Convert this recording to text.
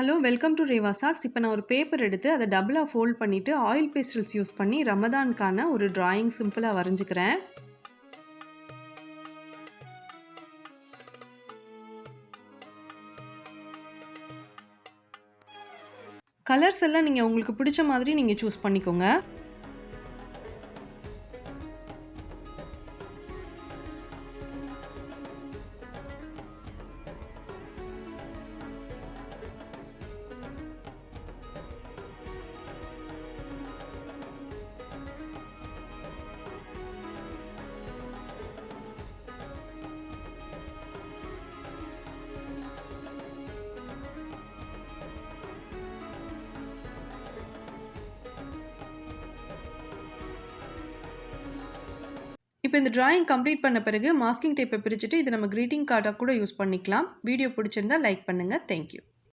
Hello welcome to Rewa சார்ஸ் இப்போ நான் ஒரு பேப்பர் எடுத்து அதை டபுளாக ஃபோல்ட் பண்ணிவிட்டு ஆயில் பேஸ்டல்ஸ் யூஸ் பண்ணி ரமதான்கான ஒரு டிராயிங் சிம்பிளாக வரைஞ்சிக்கிறேன். கலர்ஸ் எல்லாம் நீங்கள் உங்களுக்கு பிடிச்ச மாதிரி நீங்கள் சூஸ் பண்ணிக்கோங்க. இப்போ இந்த டிராயிங் கம்ப்ளீட் பண்ண பிறகு மாஸ்கிங் டேப்பை பிரிச்சுட்டு இதை நம்ம க்ரீட்டிங் கார்டாக கூட யூஸ் பண்ணிக்கலாம். வீடியோ பிடிச்சிருந்தா லைக் பண்ணுங்கள் தேங்க்யூ